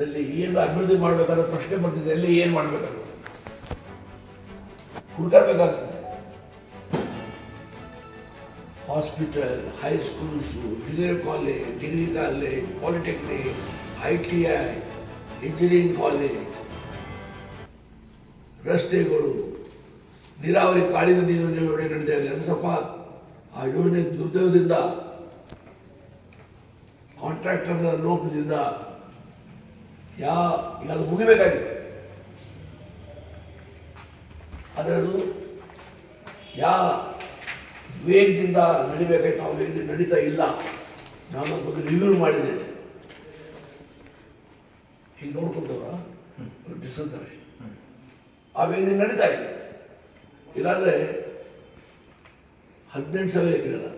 ದಲ್ಲಿ ಏನು ಅಭಿವೃದ್ಧಿ ಮಾಡಬೇಕಾದ್ರೆ ಪ್ರಶ್ನೆ ಬರ್ತಿದೆ ಅಲ್ಲಿ ಏನು ಮಾಡಬೇಕಾಗುತ್ತೆ? ಹುಡುಕಾಡ್ಬೇಕಾಗ್ತದೆ hospital high schools junior college degree college polytechnic I T I engineering college ರಸ್ತೆಗಳು, ನೀರಾವರಿ ಕಾಳಿ ನದಿ ಯೋಜನೆ ನಡೀತಾ ಸ್ವಲ್ಪ ಆ ಯೋಜನೆ ದುರ್ದೈವದಿಂದ ಕಾಂಟ್ರಾಕ್ಟರ್ನ ಲೋಪದಿಂದ ಯಾ ಈಗ ಅದು ಮುಗಿಬೇಕಾಗಿತ್ತು. ಅದರಲ್ಲೂ ಯಾ ವೇಗದಿಂದ ನಡಿಬೇಕಾಯ್ತು ಆ ವೇಗದಿಂದ ನಡೀತಾ ಇಲ್ಲ. ನಾನು ಅದ್ರ ಬಗ್ಗೆ ರಿವ್ಯೂ ಮಾಡಿದ್ದೇನೆ ಹೀಗೆ ನೋಡ್ಕೊಂತವ್ರ ಡಿಸ್ಕಂತಾರೆ ಆ ವೇಗದಿಂದ ನಡೀತಾ ಇಲ್ಲ. ಇಲ್ಲಾಂದ್ರೆ ಹದಿನೆಂಟು ಸಾವಿರ ಎಕರೆ ಅಲ್ಲ.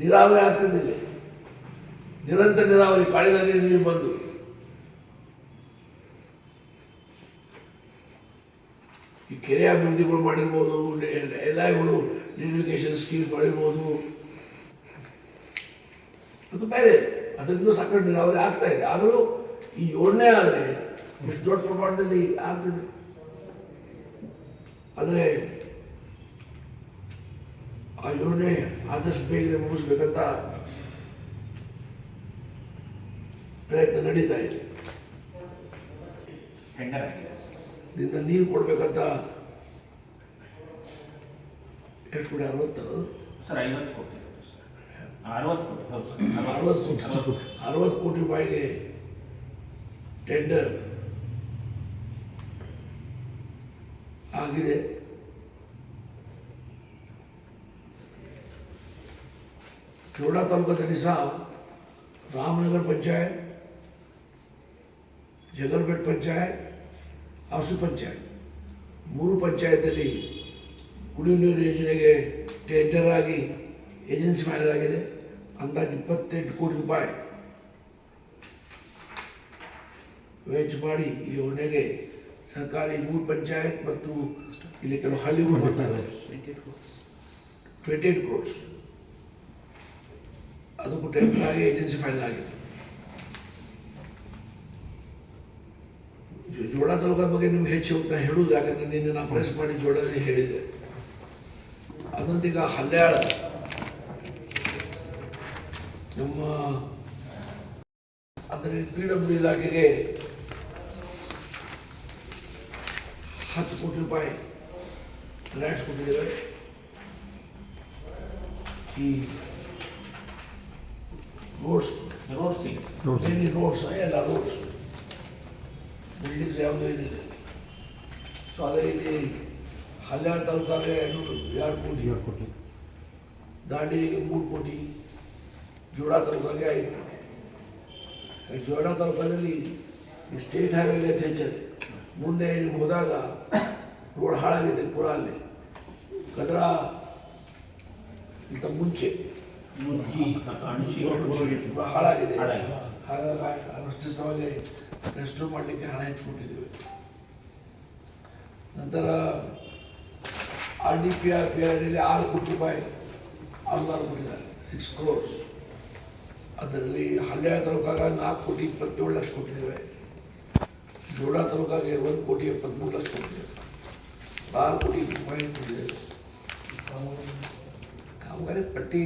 ನೀರಾವರಿ ಆಗ್ತಿದ್ದಿಲ್ಲ ನಿರಂತರ ನೀರಾವರಿ ಕಾಳಿದಲ್ಲಿ ನೀರು ಬಂದು. ಈ ಕೆರೆ ಅಭಿವೃದ್ಧಿಗಳು ಮಾಡಿರ್ಬೋದು ಎಲ್ಲಗಳು ಇರಿಗೇಷನ್ ಸ್ಕೀಮ್ ಮಾಡಿರ್ಬೋದು. ಅದು ಬೇರೆ, ಅದರಿಂದ ಸಾಕಷ್ಟು ನೀರಾವರಿ ಆಗ್ತಾ ಇದೆ. ಆದರೂ ಈ ಯೋಜನೆ ಆದರೆ ಎಷ್ಟು ದೊಡ್ಡ ಪ್ರಮಾಣದಲ್ಲಿ ಆಗ್ತಿದೆ. ಆದರೆ ಆ ಯೋಜನೆ ಆದಷ್ಟು ಬೇಗನೆ ಮುಗಿಸ್ಬೇಕಂತ ಪ್ರಯತ್ನ ನಡೀತಾ ಇದೆ. ಟೆಂಡರ್ ಆಗಿದೆ ಕೊಡಬೇಕಂತ ಎಷ್ಟು ಕೊಡಿ ಅರವತ್ತಲ್ಲ ಸರ್ ಐವತ್ತು ಕೋಟಿ. ಅರವತ್ತು ಅರವತ್ತು ಕೋಟಿ. ಅರವತ್ತು ಕೋಟಿ. ರೂಪಾಯಿಗೆ ಟೆಂಡರ್ ಆಗಿದೆ. ಚೋಡಾ ತಾಲೂಕದಲ್ಲಿ ಸಹ ರಾಮನಗರ ಪಂಚಾಯತ್ ಜಗಲ್ಬೆಟ್ ಪಂಚಾಯತ್ ಹಸು ಪಂಚಾಯತ್. ಮೂರು ಪಂಚಾಯತಲ್ಲಿ ಕುಡಿಯುವ ನೀರು ಯೋಜನೆಗೆ ಟೆಂಡರ್ ಆಗಿ ಏಜೆನ್ಸಿ ಫೈನಲ್ ಆಗಿದೆ. ಅಂದಾಜು ಇಪ್ಪತ್ತೆಂಟು ಕೋಟಿ ರೂಪಾಯಿ ವೆಚ್ಚ ಮಾಡಿ ಈ ಯೋಜನೆಗೆ ಸರ್ಕಾರಿ ಮೂರು ಪಂಚಾಯತ್ ಮತ್ತು ಇಲ್ಲಿ ಕೆಲವು ಹಳ್ಳಿಗಳು ಬರ್ತಾರೆ. ಟ್ವೆಂಟಿ ಏಟ್ ಕ್ರೋರ್ಸ್ ಅದಕ್ಕೂ ಟೆಂಡರ್ ಆಗಿ ಏಜೆನ್ಸಿ ಫೈನಲ್ ಆಗಿದೆ. ಜೋ- ಜೋಡ ತಾಲೂಕಾ ಬಗ್ಗೆ ನಿಮ್ಗೆ ಹೆಚ್ಚು ಹೋಗ್ತಾ ಹೇಳುವುದು ಯಾಕಂದ್ರೆ ನಿನ್ನೆ ನಾನು ಪ್ರೆಸ್ ಮಾಡಿ ಜೋಡದಲ್ಲಿ ಹೇಳಿದೆ ಅದೊಂದೀಗ ಹಲ್ಯಾಳ ನಮ್ಮ ಅಂದರೆ ಪಿ ಡಬ್ಲ್ಯೂ ಇಲಾಖೆಗೆ ಹತ್ತು ಕೋಟಿ ರೂಪಾಯಿ ಗ್ರಾಂಟ್ಸ್ ಕೊಟ್ಟಿದ್ದೇವೆ ಈ ರೋಡ್ಸ್ ರೋಡ್ ಸಿ ಎಲ್ಲಿ ರೋಡ್ಸ್ ಎಲ್ಲ ರೋಡ್ಸ್ ಬಿಲ್ಡಿಂಗ್ಸ್ ಯಾವುದೂ ಏನಿಲ್ಲ ಸೊ ಅದೇ ಇಲ್ಲಿ ಹಲ್ಯಾಳ ತಾಲೂಕಾಗೆ ಎರಡು ಎರಡು ಕೋಟಿ ಎರಡು ಕೋಟಿ ದಾಂಡೇಲಿಗೆ ಮೂರು ಕೋಟಿ ಜೋಡ ತಾಲೂಕಾಗೆ ಐದು ಕೋಟಿ ಈ ಜೋಡ ತಾಲೂಕಲ್ಲಿ ಈ ಸ್ಟೇಟ್ ಹೈವೇಲಿ ಅತಿ ಹೆಚ್ಚಿದೆ ಮುಂದೆ ನೀವು ಹೋದಾಗ ರೋಡ್ ಹಾಳಾಗಿದೆ ಪೂರ ಅಲ್ಲಿ ಕದ್ರಾ ಇಂಥ ಮುಂಚೆ ಮುಜ್ಜಿ ಅಣಶಿ ಪೂರ ಹಾಳಾಗಿದೆ ಹಾಳಾಗಿದೆ. ಹಾಗಾಗಿ ರಸ್ತೆ ಸಲುವಾಗಿ ರೆಸ್ಟೋರ್ ಮಾಡಲಿಕ್ಕೆ ಹಣ ಹೆಚ್ಚಿಕೊಟ್ಟಿದ್ದೇವೆ ನಂತರ R D P R P R ಡಿಲಿ ಆರು ಕೋಟಿ ರೂಪಾಯಿ ಅನುದಾನ ಕೊಟ್ಟಿದ್ದಾರೆ. ಸಿಕ್ಸ್ ಕ್ರೋರ್ಸ್ ಅದರಲ್ಲಿ ಹಳ್ಳಿಯ ತಾಲೂಕಾಗ ನಾಲ್ಕು ಕೋಟಿ ಇಪ್ಪತ್ತೇಳು ಲಕ್ಷ ಕೊಟ್ಟಿದ್ದೇವೆ. ಜೋಡ ತಾಲೂಕಾಗೆ ಒಂದು ಕೋಟಿ ಎಪ್ಪತ್ತ್ಮೂರು ಲಕ್ಷ ಕೊಟ್ಟಿದ್ದೇವೆ. ಆರು ಕೋಟಿ ರೂಪಾಯಿ ಕೊಟ್ಟಿದ್ದೇವೆ. ಕಾಮಗಾರಿ ಪಟ್ಟಿ